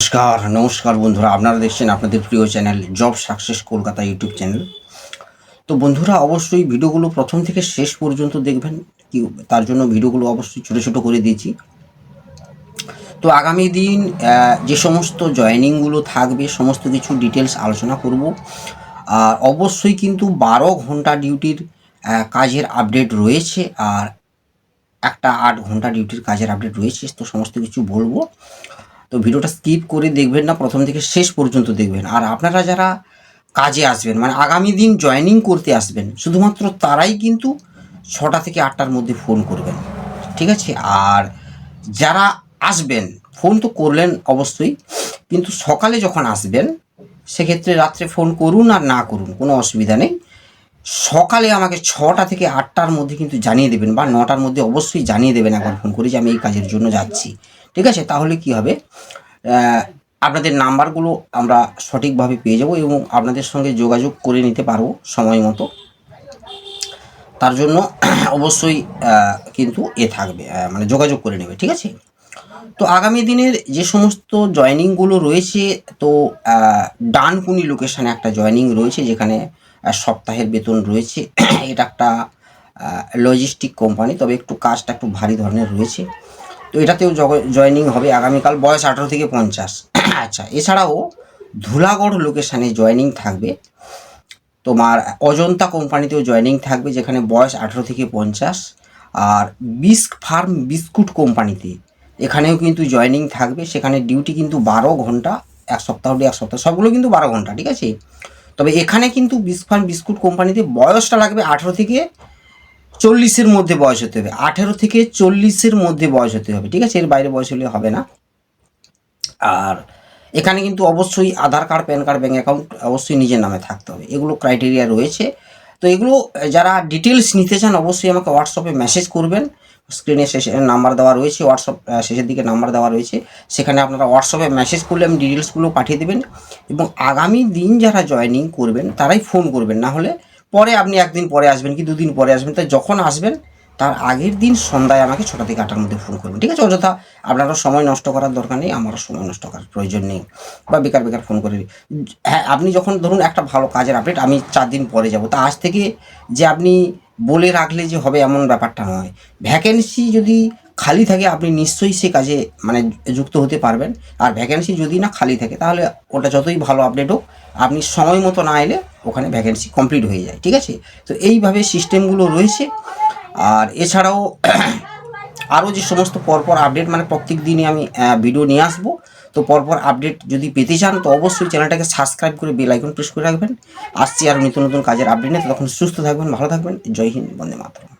নমস্কার নমস্কার বন্ধুরা, আপনারা দেখছেন আপনাদের প্রিয় channel job success Kolkata YouTube channel. তো বন্ধুরা, অবশ্যই ভিডিওগুলো প্রথম থেকে শেষ পর্যন্ত দেখবেন, কি তার জন্য ভিডিওগুলো অবশ্যই ছোটো ছোটো করে দিয়েছি। তো আগামী দিন যে সমস্ত জয়েনিংগুলো থাকবে, সমস্ত কিছু ডিটেলস আলোচনা করব। আর অবশ্যই কিন্তু বারো ঘণ্টা ডিউটির কাজের আপডেট রয়েছে, আর একটা আট ঘণ্টা ডিউটির কাজের আপডেট রয়েছে, তো সমস্ত কিছু বলব। তো ভিডিওটা স্কিপ করে দেখবেন না, প্রথম থেকে শেষ পর্যন্ত দেখবেন। আর আপনারা যারা কাজে আসবেন মানে আগামী দিন জয়েনিং করতে আসবেন, শুধুমাত্র তারাই কিন্তু ছটা থেকে আটটার মধ্যে ফোন করবেন। ঠিক আছে? আর যারা আসবেন ফোন তো করলেন অবশ্যই, কিন্তু সকালে যখন আসবেন, সেক্ষেত্রে রাত্রে ফোন করুন আর না করুন, কোনো অসুবিধা নেই। সকালে আমাকে ছটা থেকে আটটার মধ্যে কিন্তু জানিয়ে দেবেন বা নটার মধ্যে অবশ্যই জানিয়ে দেবেন একবার ফোন করে যে আমি এই কাজের জন্য যাচ্ছি। ঠিক আছে? তাহলে কি হবে? আপনাদের নাম্বারগুলো আমরা সঠিকভাবে পেয়ে যাব এবং আপনাদের সঙ্গে যোগাযোগ করে নিতে পারব সময় মতো। তার জন্য অবশ্যই কিন্তু এ থাকবে মানে যোগাযোগ করে নেবে। ঠিক আছে? তো আগামী দিনের যে সমস্ত জয়নিংগুলো রয়েছে, তো ডানকুনি লোকেশানে একটা জয়নিং রয়েছে, যেখানে সপ্তাহের বেতন রয়েছে। এটা একটা লজিস্টিক কোম্পানি তবে একটু কাজটা একটু ভারী ধরনের রয়েছে। তো এটাতেও জয়নিং হবে আগামীকাল বয়স আঠারো থেকে পঞ্চাশ। আচ্ছা এছাড়াও ধুলাগড় লোকেশানে জয়নিং থাকবে। তোমার অজন্তা কোম্পানিতেও জয়নিং থাকবে, যেখানে বয়স আঠেরো থেকে পঞ্চাশ। আর বিস্ক ফার্ম বিস্কুট কোম্পানিতে এখানেও কিন্তু জয়নিং থাকবে, সেখানে ডিউটি কিন্তু বারো ঘণ্টা, এক সপ্তাহ এক সপ্তাহ, সবগুলো কিন্তু বারো ঘণ্টা, ঠিক আছে? তবে এখানে কিন্তু বিস্ক ফার্ম বিস্কুট কোম্পানিতে বয়সটা লাগবে আঠেরো থেকে চল্লিশের মধ্যে বয়স হতে হবে। আঠেরো থেকে চল্লিশের মধ্যে বয়স হতে হবে, ঠিক আছে? এর বাইরে বয়স হলে হবে না। আর এখানে কিন্তু অবশ্যই Aadhaar card, PAN card, bank account অবশ্যই নিজের নামে থাকতে হবে। এগুলো ক্রাইটেরিয়া রয়েছে। তো এগুলো, যারা ডিটেলস নিতে চান, অবশ্যই আমাকে হোয়াটসঅ্যাপে মেসেজ করবেন। স্ক্রিনে শেষে নাম্বার দেওয়া রয়েছে হোয়াটসঅ্যাপ শেষের দিকে নাম্বার দেওয়া রয়েছে। সেখানে আপনারা হোয়াটসঅ্যাপে মেসেজ করলে আমি ডিটেলসগুলো পাঠিয়ে দেবেন এবং আগামী দিন যারা জয়েনিং করবেন, তারাই ফোন করবেন। না হলে পরে আপনি একদিন পরে আসবেন কি দুদিন পরে আসবেন, তাই যখন আসবেন, তার আগের দিন সন্ধ্যায় আমাকে ছটা থেকে আটটার মধ্যে ফোন করবেন। ঠিক আছে, অযথা আপনারও সময় নষ্ট করার দরকার নেই, আমারও সময় নষ্ট করার প্রয়োজন নেই। বা বেকার বেকার ফোন করে হ্যাঁ আপনি যখন ধরুন একটা ভালো কাজের আপডেট আমি চার দিন পরে যাব, তা আজ থেকে যে আপনি বলে রাখলে যে হবে এমন ব্যাপারটা নয়। ভ্যাকেন্সি যদি খালি থাকে, আপনি নিশ্চয়ই সে কাজে মানে যুক্ত হতে পারবেন। আর ভ্যাকেন্সি যদি না খালি থাকে, তাহলে ওটা যতই ভালো আপডেট হোক, আপনি সময় মতো না এলে ওখানে ভ্যাকেন্সি কমপ্লিট হয়ে যায়, ঠিক আছে? তো এইভাবে সিস্টেমগুলো রয়েছে। আর এছাড়াও আরও যে সমস্ত পরপর আপডেট মানে প্রত্যেক দিনই আমি ভিডিও নিয়ে আসব। তো পরপর আপডেট যদি পেতে চান, তো অবশ্যই চ্যানেলটাকে সাবস্ক্রাইব করে বেল আইকন প্রেস করে রাখবেন। আসছি আর নতুন নতুন কাজের আপডেট নিয়ে তখন সুস্থ থাকবেন, ভালো থাকবেন। জয় হিন্দ, বন্দে মাতরম।